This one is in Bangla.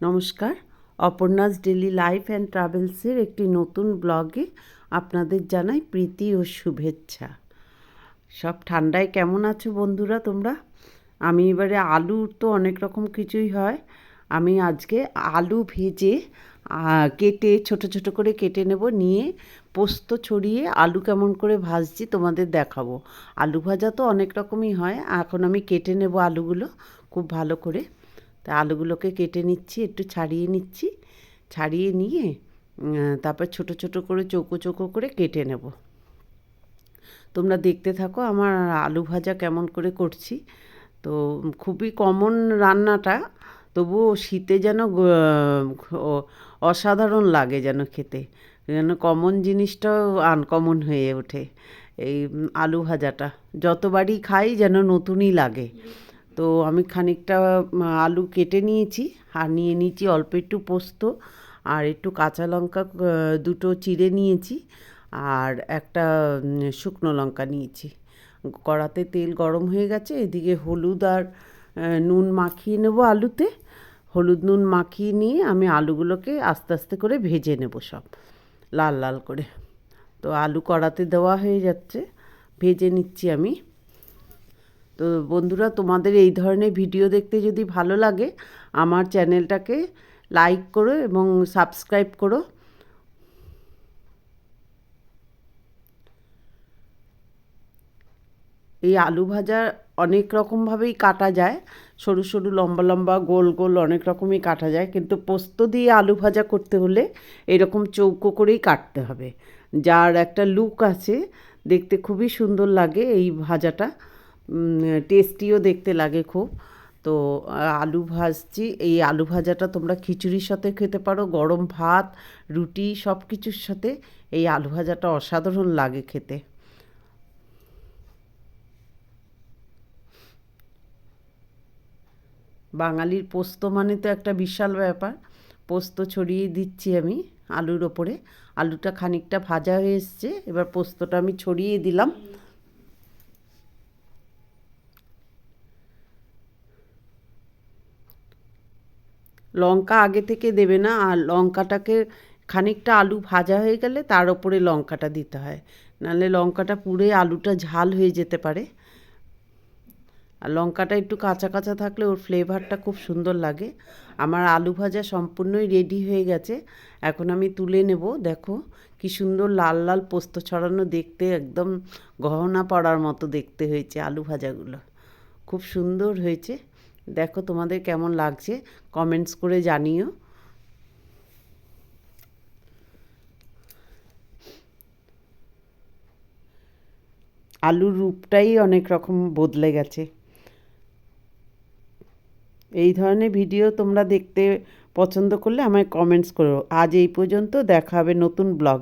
নমস্কার। অপর্ণাস ডেলি লাইফ অ্যান্ড ট্রাভেলসের একটি নতুন ব্লগে আপনাদের জানাই প্রীতি ও শুভেচ্ছা। সব ঠান্ডায় কেমন আছো বন্ধুরা তোমরা? আমি এবারে আলুর তো অনেক রকম কিছুই হয়। আমি আজকে আলু ভেজে কেটে, ছোট ছোট করে কেটে নেব, নিয়ে পোস্ত ছড়িয়ে আলু কেমন করে ভাজছি তোমাদের দেখাবো। আলু ভাজা তো অনেক রকমই হয়, এখন আমি কেটে নেব আলুগুলো খুব ভালো করে। তা আলুগুলোকে কেটে নিচ্ছি, একটু ছাড়িয়ে নিচ্ছি। ছাড়িয়ে নিয়ে তারপর ছোট ছোট করে চৌকো চৌকো করে কেটে নেব। তোমরা দেখতে থাকো আমার আলু ভাজা কেমন করে করছি। তো খুবই কমন রান্নাটা, তবুও শীতে যেন অসাধারণ লাগে যেন খেতে। যেন কমন জিনিসটাও আনকমন হয়ে ওঠে এই আলু ভাজাটা। যতবারই খাই যেন নতুনই লাগে। তো আমি খানিকটা আলু কেটে নিয়েছি আর নিয়ে নিয়েছি অল্প একটু পোস্ত আর একটু কাঁচা লঙ্কা দুটো চিড়ে নিয়েছি আর একটা শুকনো লঙ্কা নিয়েছি। কড়াতে তেল গরম হয়ে গেছে, এদিকে হলুদ আর নুন মাখিয়ে নেব আলুতে। হলুদ নুন মাখিয়ে নিয়ে আমি আলুগুলোকে আস্তে আস্তে করে ভেজে নেব সব, লাল লাল করে। তো আলু কড়াতে দেওয়া হয়ে যাচ্ছে, ভেজে নিচ্ছি আমি। তো বন্ধুরা, তোমাদের এই ধরনের ভিডিও দেখতে যদি ভালো লাগে, আমার চ্যানেলটাকে লাইক করো এবং সাবস্ক্রাইব করো। এই আলু ভাজা অনেক রকমভাবেই কাটা যায়। সরু সরু, লম্বা লম্বা, গোল গোল অনেক রকমই কাটা যায়। কিন্তু পোস্ত দিয়ে আলু ভাজা করতে হলে এরকম চৌকো করেই কাটতে হবে। যার একটা লুক আছে, দেখতে খুবই সুন্দর লাগে এই ভাজাটা। টেস্টিও দেখতে লাগে খুব। তো আলু ভাজছি। এই আলু ভাজাটা তোমরা খিচুড়ির সাথে খেতে পারো, গরম ভাত, রুটি সব কিছুর সাথে এই আলু ভাজাটা অসাধারণ লাগে খেতে। বাঙালির পোস্ত মানে তো একটা বিশাল ব্যাপার। পোস্ত ছড়িয়ে দিচ্ছি আমি আলুর ওপরে। আলুটা খানিকটা ভাজা হয়ে এসছে, এবার পোস্তটা আমি ছড়িয়ে দিলাম। লঙ্কা আগে থেকে দেবে না, আর লঙ্কাটাকে খানিকটা আলু ভাজা হয়ে গেলে তার ওপরে লঙ্কাটা দিতে হয়। নাহলে লঙ্কাটা পুড়ে আলুটা ঝাল হয়ে যেতে পারে। আর লঙ্কাটা একটু কাঁচা কাঁচা থাকলে ওর ফ্লেভারটা খুব সুন্দর লাগে। আমার আলু ভাজা সম্পূর্ণই রেডি হয়ে গেছে। এখন আমি তুলে নেব। দেখো কি সুন্দর লাল লাল পোস্ত ছড়ানো দেখতে, একদম গহনা পড়ার মতো দেখতে হয়েছে আলু ভাজাগুলো। খুব সুন্দর হয়েছে। দেখো তোমাদের কেমন লাগছে কমেন্টস করে জানিও। আলুর রূপটাই অনেক রকম বদলে গেছে। এই ধরনের ভিডিও তোমরা দেখতে পছন্দ করলে আমায় কমেন্টস করো। আজ এই পর্যন্ত দেখা হবে নতুন ব্লগ